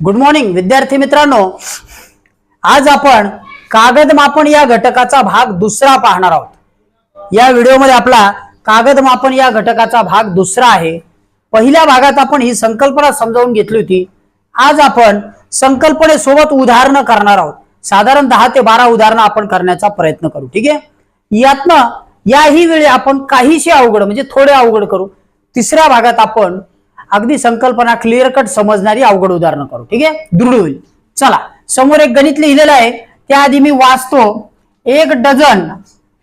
Good morning विद्यार्थी मित्रांनो. आज आपण कागद मापन या घटकाचा भाग दुसरा पाहणार आहोत. या व्हिडिओमध्ये आपला कागद मापन या घटकाचा भाग दुसरा आहे. पहिल्या भागात आपण ही संकल्पना समजावून घेतली होती. आज आपण संकल्पनेसोबत उदाहरणं करणार आहोत. साधारण दहा ते बारा उदाहरणं आपण करण्याचा प्रयत्न करू ठीक आहे? यातनं याही वेळी आपण काहीशी अवघड म्हणजे थोडे अवघड करू. तिसऱ्या भागात आपण अगदी संकल्पना क्लिअर कट समजणारी अवघड उदाहरणं करू. ठीक आहे? दृढ होईल. चला समोर एक गणित लिहिलेलं आहे. त्याआधी मी वाचतो. एक डझन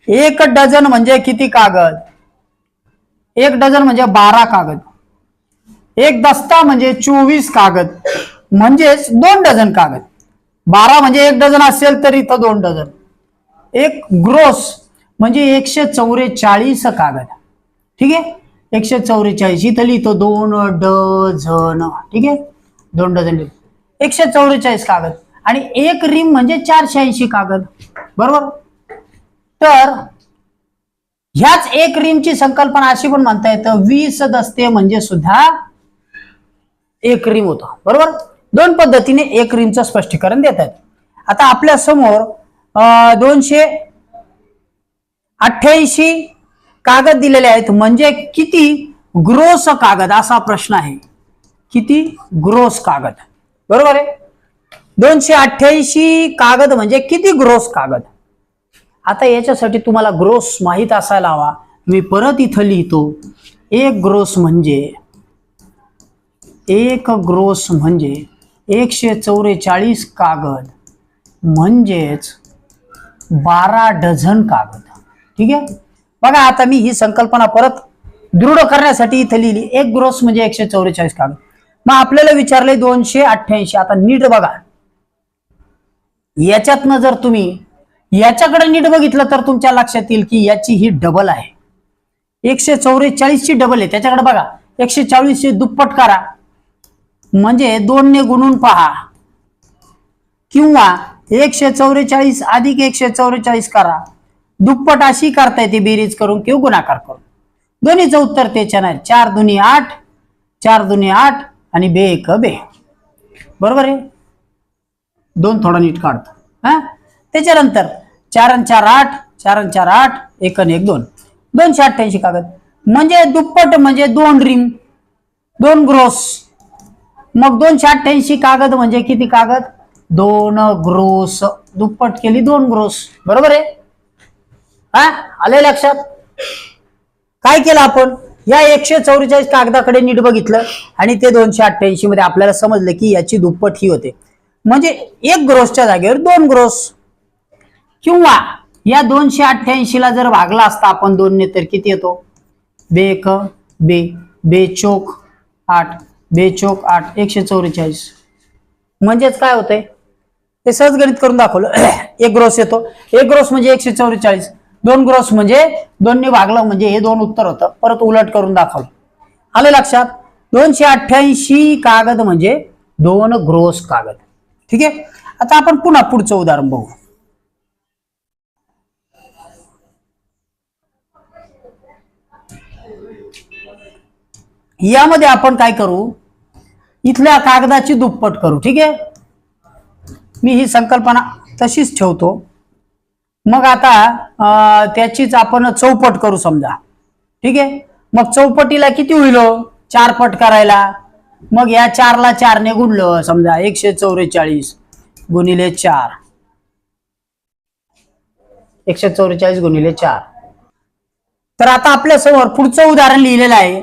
एक डझन म्हणजे किती कागद? एक डझन म्हणजे बारा कागद. एक दस्ता म्हणजे चोवीस कागद. म्हणजेच दोन डझन कागद. बारा म्हणजे एक डझन असेल तर इथं दोन डझन. एक ग्रोस म्हणजे एकशे चौवेचाळीस कागद. ठीक आहे? एकशे चौवेचाळीस. इथं लिहितो दोन डझन. ठीक आहे? दोन डझन. लिहितो एकशे चौवेचाळीस कागद. आणि एक रिम म्हणजे चारशे ऐंशी कागद. बरोबर? तर ह्याच एक रिमची संकल्पना अशी पण म्हणता येतं. वीस दस्ते म्हणजे सुद्धा एक रिम होता. बरोबर? दोन पद्धतीने एक रिमचं स्पष्टीकरण देत आहेत आता आपल्यासमोर दोनशे अठ्ठ्याऐंशी कागद दिलेले आहेत. म्हणजे किती ग्रोस कागद? असा प्रश्न आहे. किती ग्रोस कागद? बरोबर आहे? दोनशे अठ्ठ्याऐंशी कागद म्हणजे किती ग्रोस कागद? आता याच्यासाठी तुम्हाला ग्रोस माहीत असायला हवा. मी परत इथं लिहितो. एक ग्रोस म्हणजे एक ग्रोस म्हणजे एकशे चौवेचाळीस कागद. म्हणजेच बारा डझन कागद. ठीक आहे? बघा आता मी ही संकल्पना परत दृढ करण्यासाठी इथं लिहिली. एक ग्रोस म्हणजे एकशे चौवेचाळीस कागद. मग आपल्याला विचारले दोनशे अठ्ठ्याऐंशी. आता नीट बघा. याच्यातनं जर तुम्ही याच्याकडे नीट बघितलं तर तुमच्या लक्षात येईल की याची ही डबल आहे. एकशे चौवेचाळीसची डबल आहे. त्याच्याकडे बघा. एकशे चाळीस दुप्पट करा. म्हणजे दोनने गुणून पहा. किंवा एकशे चौवेचाळीस अधिक एकशे चौवेचाळीस करा. दुप्पट अशी करता येते बेरीज करून किंवा गुणाकार करून. दोन्हीचं उत्तर त्याच्या नाही चार दुनी आठ चार दुनी आठ आणि बे एक बे. बरोबर आहे? दोन थोडा नीट काढतो. हा? त्याच्यानंतर चार चार आठ चार चार आठ एक एक दोन. दोनशे अठ्ठ्याऐंशी कागद. म्हणजे दुप्पट म्हणजे दोन रिंग दोन ग्रोस. मग दोनशे अठ्ठ्याऐंशी कागद म्हणजे किती कागद? दोन ग्रोस. दुप्पट केली दोन ग्रोस. बरोबर आहे? हा? आले लक्षात? काय केलं आपण? या एकशे चौवेचाळीस कागदाकडे नीट बघितलं आणि ते दोनशे अठ्ठ्याऐंशी मध्ये आपल्याला समजलं की याची दुप्पट ही होते. म्हणजे एक ग्रोसच्या जागेवर दोन ग्रोस. किंवा या दोनशे अठ्ठ्याऐंशी ला जर भागला असता आपण दोनने तर किती येतो? बे एक बे बे चोक आठ बे चोक आठ एकशे चौवेचाळीस. म्हणजेच काय होतंय? ते सहज गणित करून दाखवलं. एक ग्रोस येतो. एक ग्रोस म्हणजे एकशे चौवेचाळीस. दोन ग्रोस म्हणजे दोनने भागलं म्हणजे हे दोन उत्तर होतं. परत उलट करून दाखवलं. आलं लक्षात? दोनशे अठ्ठ्याऐंशी कागद म्हणजे दोन ग्रोस कागद. ठीक आहे? आता आपण पुन्हा पुढचं उदाहरण बघू. यामध्ये आपण काय करू? इथल्या कागदाची दुप्पट करू. ठीक आहे? मी ही संकल्पना तशीच ठेवतो. मग आता त्याचीच आपण चौपट करू समजा. ठीक आहे? मग चौपटीला किती होईल हो? चार पट करायला. मग या चारला चारने गुणलं समजा एकशे चौवेचाळीस गुणिले चार. एकशे चौवेचाळीस गुणिले चार. तर आता आपल्यासमोर पुढचं उदाहरण लिहिलेलं आहे.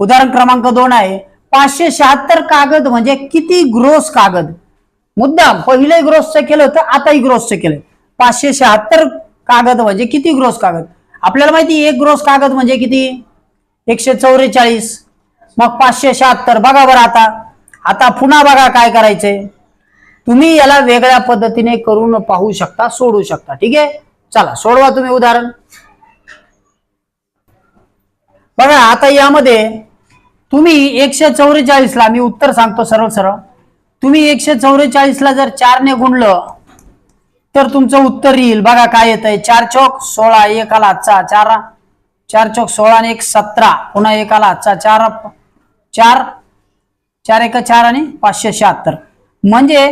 उदाहरण क्रमांक दोन आहे. पाचशे शहात्तर कागद म्हणजे किती ग्रोस कागद? मुद्दाम पहिले ग्रोसचं केलं होतं आताही ग्रोसचं केलं पाचशे शहात्तर कागद म्हणजे किती ग्रोस कागद? आपल्याला माहिती एक ग्रोस कागद म्हणजे किती? एकशे चौवेचाळीस. मग पाचशे शहात्तर. बघा बरं आता. आता पुन्हा बघा काय करायचंय. तुम्ही याला वेगळ्या पद्धतीने करून पाहू शकता सोडू शकता. ठीक आहे? चला सोडवा तुम्ही उदाहरण. बघा आता यामध्ये तुम्ही एकशे चौवेचाळीसला मी उत्तर सांगतो सरळ सरळ. तुम्ही एकशे चौवेचाळीसला जर चारने गुणलं तर तुमचं उत्तर येईल. बघा काय येत आहे चार चौक सोळा एक आला आजचा चार. चार चौक सोळा आणि एक सतरा. पुन्हा एक आला आजचा चार. चार. चार एक चार आणि पाचशे शहात्तर. म्हणजे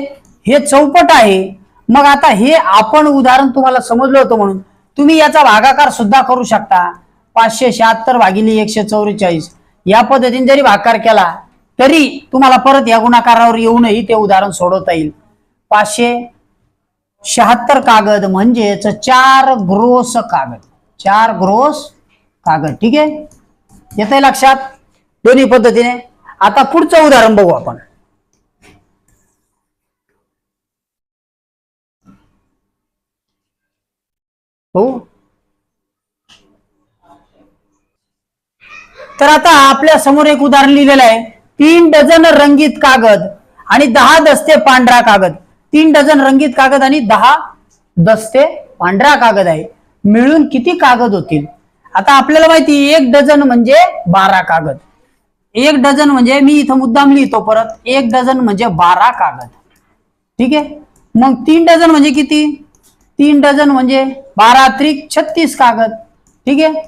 हे चौपट आहे. मग आता हे आपण उदाहरण तुम्हाला समजलं होतं म्हणून. तुम्ही याचा भागाकार सुद्धा करू शकता. पाचशे शहात्तर भागिले एकशे चौवेचाळीस. या पद्धतीने जरी भागाकार केला तरी तुम्हाला परत या गुणाकारावर येऊनही ते उदाहरण सोडवता येईल. पाचशे शहात्तर कागद म्हणजेच चार ग्रोस कागद. चार ग्रोस कागद ठीक आहे? येतंय लक्षात? दोन्ही पद्धतीने? आता पुढचं उदाहरण बघू आपण. हो तर आता आपल्यासमोर एक उदाहरण लिहिलेलं आहे. तीन डझन रंगीत कागद आणि दहा दस्ते पांढरा कागद. तीन डझन रंगीत कागद आणि दहा दस्ते पांढरा कागद आहे. मिळून किती कागद होतील? आता आपल्याला माहिती एक डझन म्हणजे बारा कागद. एक डझन म्हणजे मी इथं मुद्दाम लिहितो परत एक डझन म्हणजे बारा कागद. ठीक आहे? मग तीन डझन म्हणजे किती? तीन डझन म्हणजे बारा त्रिक छत्तीस कागद. ठीक आहे?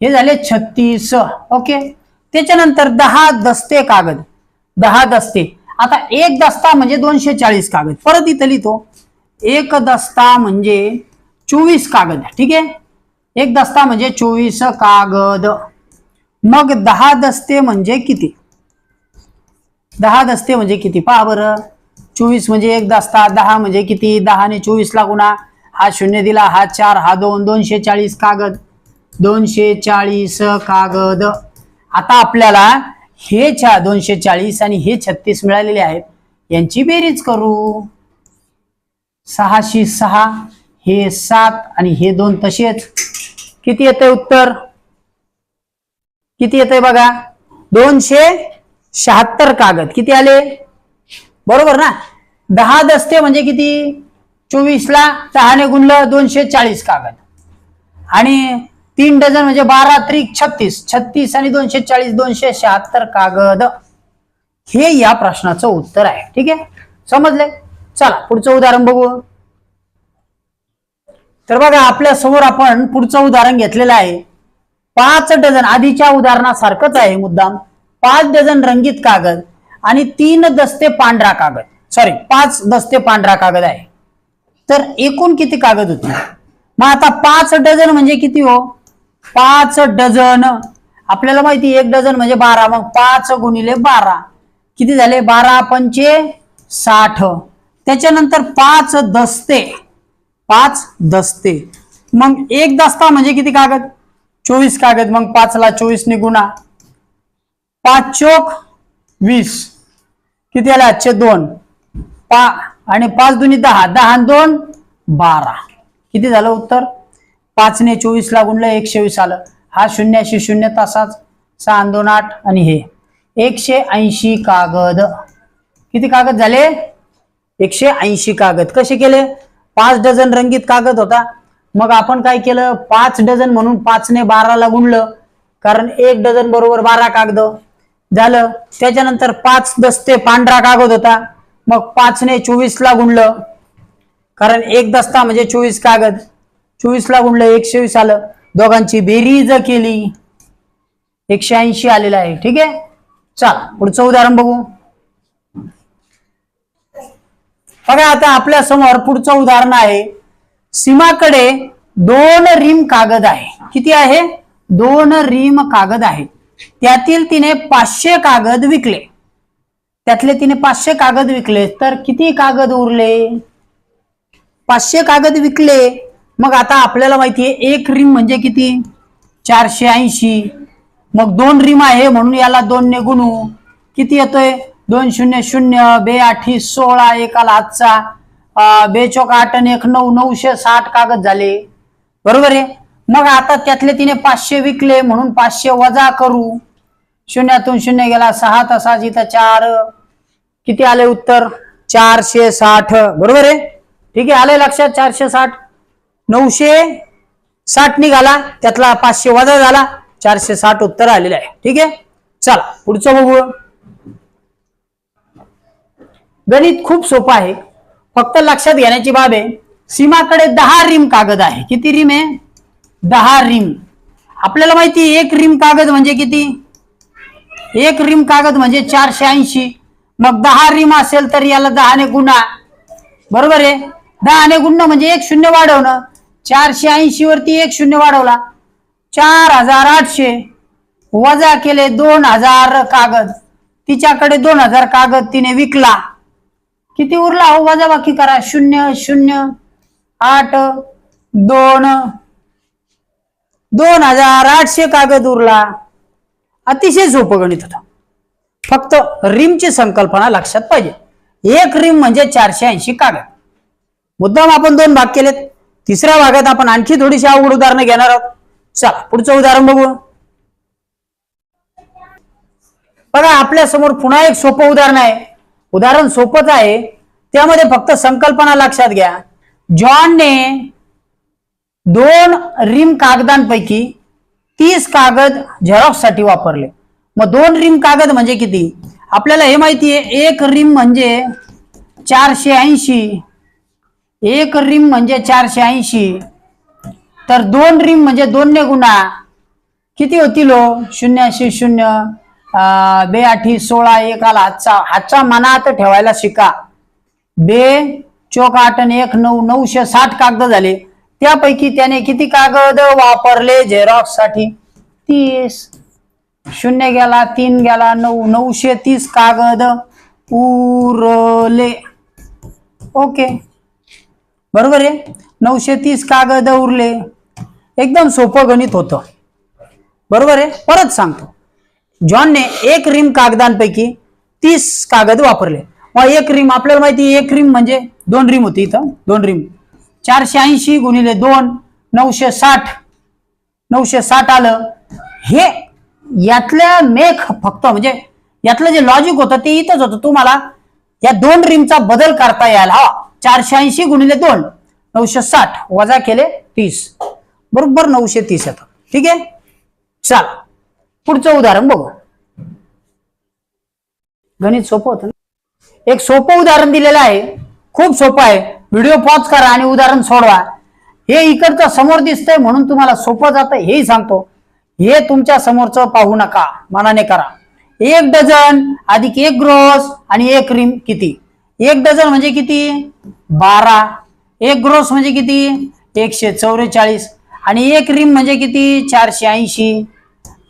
हे झाले छत्तीस. ओके? त्याच्यानंतर दहा दस्ते कागद. दहा दस्ते. आता एक दस्ता म्हणजे दोनशे चाळीस कागद. परत इथं लिहितो एक दस्ता म्हणजे चोवीस कागद. ठीक आहे? एक दस्ता म्हणजे चोवीस कागद. मग दहा दस्ते म्हणजे किती? दहा दस्ते म्हणजे किती? पहा बरं. चोवीस म्हणजे एक दस्ता दहा म्हणजे किती? दहा आणि चोवीस ला गुणा. हा शून्य दिला हा चार हा दोन दोनशे चाळीस कागद. दोनशे चाळीस कागद. आता आपल्याला हे चा दोनशे चाळीस आणि हे छत्तीस मिळालेले आहेत यांची बेरीज करू. सहाशे सहा हे सात आणि हे दोन तसेच. किती येतंय उत्तर? किती येतंय बघा? दोनशे शहात्तर कागद. किती आले? बरोबर ना? दहा दस्ते म्हणजे किती? चोवीसला दहाने गुणलं दोनशे चाळीस कागद. आणि तीन डझन म्हणजे बारा त्रिक छत्तीस. छत्तीस आणि दोनशे चाळीस दोनशे शहात्तर कागद. हे या प्रश्नाचं उत्तर आहे. ठीक आहे? समजले? चला पुढचं उदाहरण बघू. तर बघा आपल्यासमोर आपण पुढचं उदाहरण घेतलेलं आहे. पाच डझन आधीच्या उदाहरणासारखंच आहे मुद्दाम. पाच डझन रंगीत कागद आणि तीन दस्ते पांढरा कागद. सॉरी पाच दस्ते पांढरा कागद आहे. तर एकूण किती कागद होते? मग आता पाच डझन म्हणजे किती हो? पाच डझन. आपल्याला माहिती एक डझन म्हणजे बारा मग पाच गुणिले बारा. किती झाले? बारा पंचे साठ. त्याच्यानंतर पाच दस्ते. पाच दस्ते. मग एक दस्ता म्हणजे किती कागद? चोवीस कागद. मग पाचला चोवीस गुणा पाच चोक वीस. किती आले? आजचे दोन. पा आणि पाच दुनी दहा. दहा दोन बारा. किती झालं उत्तर? पाचने चोवीसला गुणलं एकशे वीस आलं. हा शून्याशी शून्य तासाच सहा दोन आठ आणि हे. एकशे ऐंशी कागद. किती कागद झाले? एकशे ऐंशी कागद. कसे केले? पाच डझन रंगीत कागद होता. मग आपण काय केलं? पाच डझन म्हणून पाचने बाराला गुणलं कारण एक डझन बरोबर बारा कागद. झालं. त्याच्यानंतर पाच दस्ते पांढरा कागद होता. मग पाचने चोवीसला गुणलं कारण एक दस्ता म्हणजे चोवीस कागद. चोवीसला गुणलं एकशे वीस आलं. दोघांची बेरीज केली. एकशे ऐंशी आलेलं आहे. ठीक आहे? चला पुढचं उदाहरण बघू. बघा आता आपल्यासमोर पुढचं उदाहरण आहे. सीमाकडे दोन रिम कागद आहे. किती आहे? दोन रिम कागद आहेत त्यातील तिने पाचशे कागद विकले. त्यातले तिने पाचशे कागद विकले. तर किती कागद उरले? पाचशे कागद विकले. मग आता आपल्याला माहिती आहे एक रिम म्हणजे किती? चारशे ऐंशी. मग दोन रिम आहे म्हणून याला दोन ने गुणू किती येतोय? दोन शून्य शून्य बे आठी सोळा एकाला आजचा बे चौक आठ आणि एक नऊ नऊशे साठ कागद झाले. बरोबर आहे? मग आता त्यातले तिने पाचशे विकले म्हणून पाचशे वजा करू. शून्यातून शून्य गेला सहा तासाच इथं चार. किती आले उत्तर? चारशे साठ. बरोबर आहे? ठीक आहे आले लक्षात? चारशे साठ. नऊशे साठ निघाला त्यातला पाचशे वजा झाला चारशे साठ उत्तर आलेलं आहे. ठीक आहे? चला पुढचं बघू गणित खूप सोपं आहे. फक्त लक्षात घेण्याची बाब आहे सीमाकडे दहा रिम कागद आहे. किती रिम आहे? दहा रिम. आपल्याला माहिती एक रिम कागद म्हणजे किती? एक रिम कागद म्हणजे चारशे ऐंशी. मग दहा रिम असेल तर याला दहाने गुणा. बरोबर आहे? दहाने गुन्हा म्हणजे एक शून्य वाढवणं. चारशे ऐंशी वरती एक शून्य वाढवला. चार हजार आठशे. वजा केले दोन हजार कागद. तिच्याकडे दोन हजार कागद तिने विकला. किती उरला हो? वजा बाकी करा. शून्य शून्य आठ दोन. दोन हजार आठशे कागद उरला. अतिशय सोपं गणित होतं. फक्त रिमची संकल्पना लक्षात पाहिजे. एक रिम म्हणजे चारशे ऐंशी कागद. मुद्दाम आपण दोन भाग केलेत. तिसऱ्या भागात आपण आणखी थोडीशी अवघड उदाहरणं घेणार आहोत. चला पुढचं उदाहरण बघू. बघा आपल्यासमोर पुन्हा एक सोपं उदाहरण आहे. उदाहरण सोपंच आहे. त्यामध्ये फक्त संकल्पना लक्षात घ्या. जॉनने दोन रिम कागदांपैकी तीस कागद झेरॉक्ससाठी वापरले. मग दोन रिम कागद म्हणजे किती? आपल्याला हे माहिती आहे एक रिम म्हणजे चारशे ऐंशी एक रिम म्हणजे चारशे ऐंशी. तर दोन रिम म्हणजे दोनने गुणा. किती होतील? हो शून्याशी शून्य. बे आठी सोळा एक आला. हातचा हातचा मनात ठेवायला शिका. बे चोक आठ आणि एक नऊ नऊशे साठ कागद झाले. त्यापैकी त्याने किती कागद वापरले झेरॉक्ससाठी? तीस. शून्य गेला तीन गेला नऊ नऊशे तीस कागद उरले. ओके. बरोबर आहे? नऊशे तीस कागद उरले. एकदम सोपं गणित होतं. बरोबर आहे? परत सांगतो. जॉनने एक रिम कागदांपैकी तीस कागद वापरले. मग एक रिम आपल्याला माहिती एक रिम म्हणजे दोन रिम होती इथं. दोन रिम. चारशे ऐंशी गुणिले दोन नऊशे साठ. नऊशे साठ आलं. हे यातल्या मेख फक्त म्हणजे यातलं जे लॉजिक होतं ते इथंच होतं. तुम्हाला या दोन रिमचा बदल करता यायला हवा. चारशे ऐंशी गुणिले दोन नऊशे साठ वजा केले तीस. बरोबर नऊशे तीस येतं. ठीक आहे? चला. पुढचं उदाहरण बघू. गणित सोपं होतं ना? एक सोपं उदाहरण दिलेलं आहे. खूप सोपं आहे. व्हिडिओ पॉज करा आणि उदाहरण सोडवा. हे इकडचं समोर दिसतंय म्हणून तुम्हाला सोपं जातं हेही सांगतो. हे तुमच्या समोरचं पाहू नका. मनाने करा. एक डझन अधिक एक ग्रोस आणि एक रिम किती? एक डझन म्हणजे किती? बारा. एक ग्रोस म्हणजे किती? एकशे चौवेचाळीस. आणि एक रिम म्हणजे किती? चारशे ऐंशी.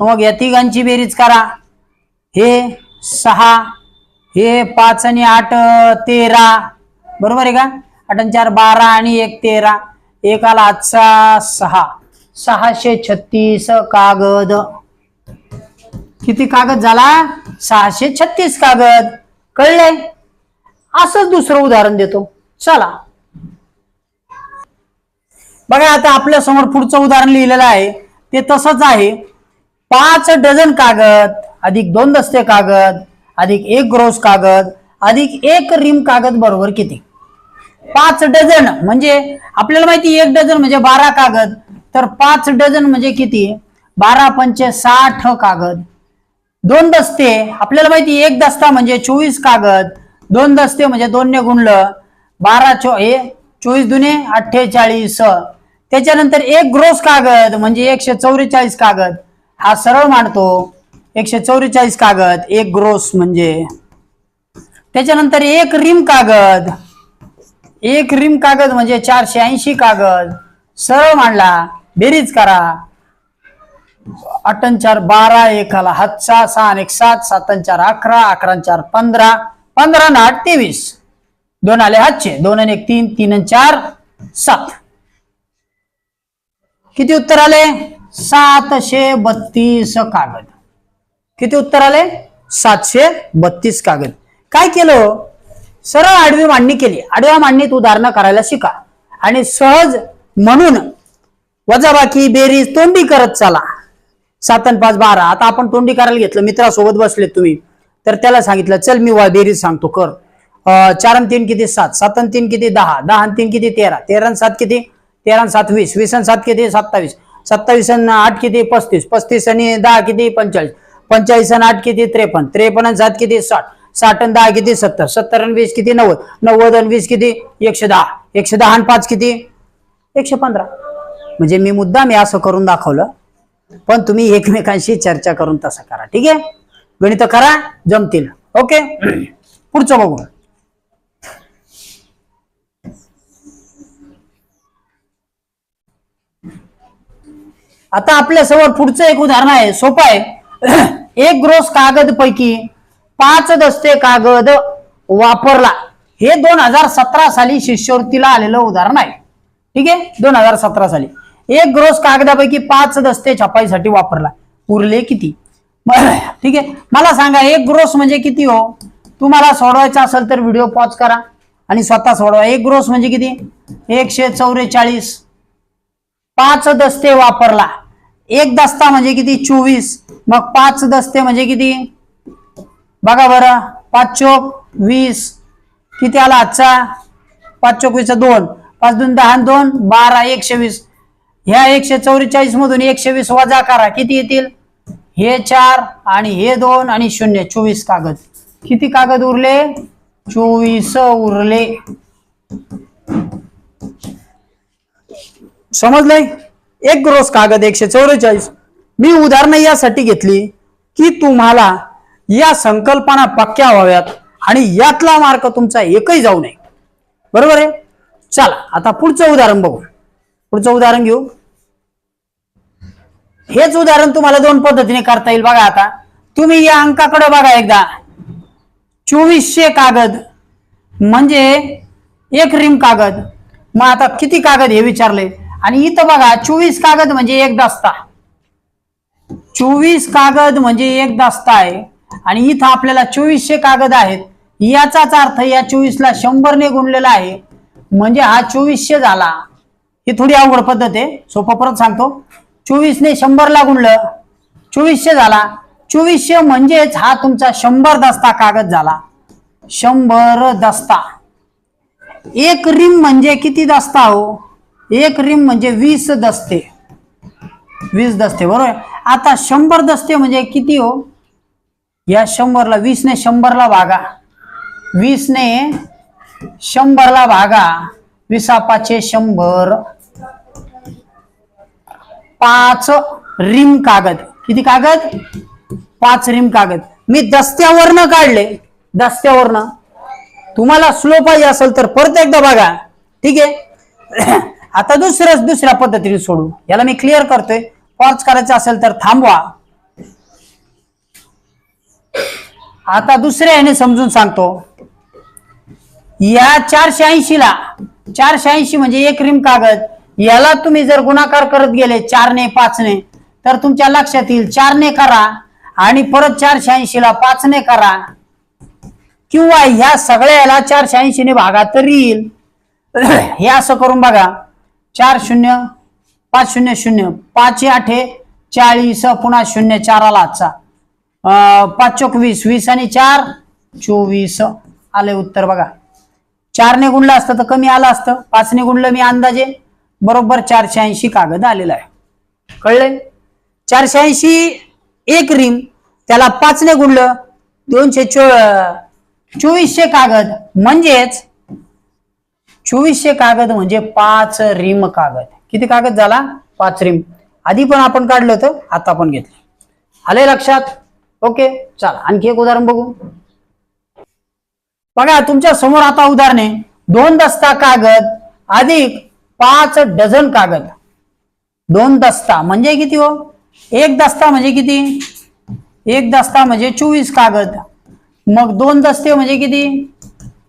मग या तिघांची बेरीज करा. हे सहा हे पाच आणि आठ तेरा. बरोबर आहे का? आठ आणि चार बारा आणि एक तेरा. एकाला आजचा सहा. सहाशे छत्तीस कागद. किती कागद झाला? सहाशे छत्तीस कागद. कळले असंच दुसरं उदाहरण देतो. चला. बघा आता आपल्यासमोर पुढचं उदाहरण लिहिलेलं आहे. ते तसंच आहे. पाच डझन कागद अधिक दोन दस्ते कागद अधिक एक ग्रोस कागद अधिक एक रिम कागद बरोबर किती? पाच डझन म्हणजे आपल्याला माहिती एक डझन म्हणजे बारा कागद. तर पाच डझन म्हणजे किती? बारा पंचे साठ कागद. दोन दस्ते आपल्याला माहिती एक दस्ता म्हणजे चोवीस कागद. दोन दस्ते म्हणजे दोनने गुणलं. बारा चो हे चोवीस दुने अठ्ठेचाळीस. त्याच्यानंतर एक ग्रोस कागद म्हणजे एकशे चौवेचाळीस कागद. हा सरळ मांडतो. एकशे चौवेचाळीस कागद एक ग्रोस म्हणजे. त्याच्यानंतर एक रिम कागद. एक रिम कागद म्हणजे चारशे ऐंशी कागद. सरळ मांडला. बेरीज करा. अठ्ठन चार बारा एकाला हातचा सहा आणि एक सात. सातन चार अकरा. अकरा चार पंधरा. पंधरा ना आठ तेवीस. दोन आले हातचे. दोन आणि एक तीन तीन आणि चार सात. किती उत्तर आले? सातशे बत्तीस कागद. किती उत्तर आले? सातशे बत्तीस कागद. काय केलं? सरळ आडवी मांडणी केली. आडव्या मांडणीत उदाहरणं करायला शिका. आणि सहज म्हणून वजाबाकी बेरीज तोंडी करत चला. सात आणि पाच बारा. आता आपण तोंडी करायला घेतलं. मित्रासोबत बसले तुम्ही. तर त्याला सांगितलं चल मी वा बेरीज सांगतो कर. चार आणि तीन किती? सात. सात आणि तीन किती? दहा. दहा आणि तीन किती? तेरा. तेरा सात किती? तेरा आणि सात वीस. वीस आणि सात किती? सत्तावीस. सत्तावीस आणि आठ किती? पस्तीस. पस्तीस आणि दहा किती? पंचेचाळीस. पंचेचाळीस आणि आठ किती? त्रेपन्न. त्रेपन्न आणि सात किती? साठ. साठ आणि दहा किती? सत्तर. सत्तर आणि वीस किती? नव्वद. नव्वद आणि वीस किती? एकशे दहा. एकशे दहा आणि पाच किती? एकशे पंधरा. म्हणजे मी मुद्दा मी असं करून दाखवलं पण तुम्ही एकमेकांशी चर्चा करून तसं करा. ठीक आहे? गणित करा जमतील. ओके पुढचं बघू. आता आपल्यासमोर पुढचं एक उदाहरण आहे. सोपं आहे. एक ग्रोस कागद पैकी पाच दस्ते कागद वापरला. हे दोन हजार सतरा साली शिष्यवृत्तीला आलेलं उदाहरण आहे. ठीक आहे? दोन हजार सतरा साली. एक ग्रोस कागदापैकी पाच दस्ते छपाईसाठी वापरला. उरले किती? बरं, ठीक आहे. मला सांगा एक ग्रोस म्हणजे किती हो? तुम्हाला सोडवायचा असेल तर व्हिडिओ पॉज करा. आणि स्वतः सोडवा. एक ग्रोस म्हणजे किती? एकशे चौवेचाळीस पाच दस्ते वापरला. एक दस्ता म्हणजे किती? चोवीस. मग पाच दस्ते म्हणजे किती? बघा बरं. पाच चोक वीस. किती आला आजचा? पाच चोक वीस दोन. पाच दोन दहा दोन बारा एकशे वीस. ह्या एकशे चौवेचाळीस मधून एकशे वीस वजा करा. किती येतील? हे चार आणि हे दोन आणि शून्य. चोवीस कागद. किती कागद उरले? चोवीस उरले. समजलंय? एक ग्रोस कागद एकशे चौवेचाळीस. मी उदाहरणं यासाठी घेतली की तुम्हाला या संकल्पना पक्क्या व्हाव्यात आणि यातला मार्क तुमचा एकही जाऊ नये. बरोबर आहे? चला आता पुढचं उदाहरण बघू. पुढचं उदाहरण घेऊ. हेच उदाहरण तुम्हाला दोन पद्धतीने करता येईल बघा आता. तुम्ही या अंकाकडे बघा एकदा. चोवीसशे कागद म्हणजे एक रिम कागद. मग आता किती कागद हे विचारले? आणि इथं बघा चोवीस कागद म्हणजे एक दस्ता. चोवीस कागद म्हणजे एक दस्ता आहे. आणि इथं आपल्याला चोवीसशे कागद आहेत. याचाच अर्थ या चोवीसला शंभरने गुणलेला आहे. म्हणजे हा चोवीसशे झाला. ही थोडी अवघड पद्धत आहे. सोपं परत सांगतो. चोवीसने शंभरला गुणलं. चोवीसशे झाला. चोवीसशे म्हणजेच हा तुमचा शंभर दस्ता कागद झाला. शंभर दस्ता. एक रिम म्हणजे किती दस्ता हो? एक रिम म्हणजे वीस दस्ते. वीस दस्ते बरोबर? आता शंभर दस्ते म्हणजे किती हो? या शंभरला वीसने शंभरला भागा. वीसने शंभरला भागा. विसापाचे शंभर. पाच रिम कागद. किती कागद? पाच रिम कागद. मी दस्त्यावरनं काढले. दस्त्यावरनं. तुम्हाला स्लो पाहिजे असेल तर परत एकदा बघा. ठीक आहे? आता दुसऱ्याच दुसऱ्या पद्धतीने सोडू. याला मी क्लिअर करतोय. पॉज करायचं असेल तर थांबवा. आता दुसऱ्या ह्याने समजून सांगतो. या चारशे ऐंशी ला चारशे ऐंशी म्हणजे एक रिम कागद. याला तुम्ही जर गुणाकार करत गेले चारने पाचने तर तुमच्या लक्षात येईल चारने करा आणि परत चारशे ऐंशी ला पाचने करा. किंवा ह्या सगळ्याला चारशे ऐंशी ने भागा तरी येईल. हे असं करून बघा. चार शून्य पाच शून्य शून्य पाच आठे चाळीस पुन्हा शून्य चार आला आजचा. अं, पाच चोक वीस वीस आणि चार चोवीस. आले उत्तर बघा. चारने गुणलं असतं तर कमी आलं असतं. पाचने गुणलं मी अंदाजे. बरोबर चारशे ऐंशी कागद आलेला आहे. कळले चारशे ऐंशी एक रिम त्याला पाचने गुणलं दोनशे चो चोवीसशे कागद. म्हणजेच चोवीसशे कागद म्हणजे पाच रिम कागद. किती कागद झाला? पाच रिम. आधी पण आपण काढलं होतं आता पण घेतलं. आले लक्षात? ओके चला आणखी एक उदाहरण बघू. बघा तुमच्यासमोर आता उदाहरणे. दोन दस्ता कागद अधिक पाच डझन कागद. दोन दस्ता. म्हणजे किती हो? एक दस्ता म्हणजे किती? एक दस्ता म्हणजे चोवीस कागद. मग दोन दस्ते म्हणजे किती?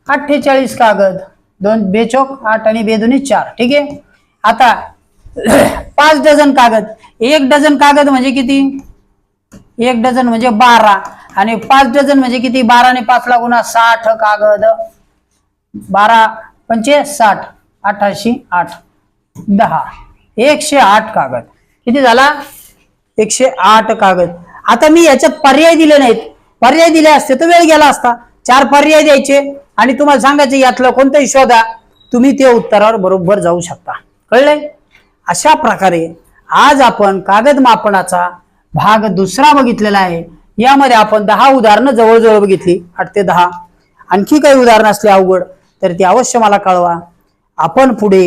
अठ्ठेचाळीस कागद. दोन बेचोक आठ आणि बेदोनी चार. ठीक आहे? आता पाच डझन कागद. एक डझन कागद म्हणजे किती? एक डझन म्हणजे बारा. आणि पाच डझन म्हणजे किती? बारा आणि पाच लागून साठ कागद. बारा पंचे साठ. अठराशे आठ. दहा. एकशे आठ कागद. किती झाला? एकशे आठ कागद. आता मी याच्यात पर्याय दिले नाहीत. पर्याय दिले असते तर वेळ गेला असता. चार पर्याय द्यायचे आणि तुम्हाला सांगायचं यातलं कोणतंही शोधा. तुम्ही ते उत्तरावर बरोबर जाऊ शकता. कळलंय? अशा प्रकारे आज आपण कागद मापनाचा भाग दुसरा बघितलेला आहे. यामध्ये आपण दहा उदाहरणं जवळजवळ बघितली. आठ ते दहा. आणखी काही उदाहरणं असली अवघड तर ती अवश्य मला कळवा. आपण पुढे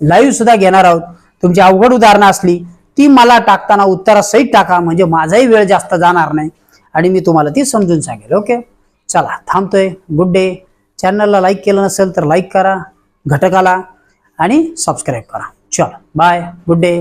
लाईव्ह सुद्धा घेणार आहोत. तुमची अवघड उदाहरणं असली ती मला टाकताना उत्तरासहित टाका म्हणजे माझाही वेळ जास्त जाणार नाही. आणि मी तुम्हाला ती समजून सांगेल ओके? चला थांबतोय. गुड डे चॅनलला लाईक केलं नसेल तर लाईक करा घटकाला आणि सबस्क्राईब करा. चला बाय गुड डे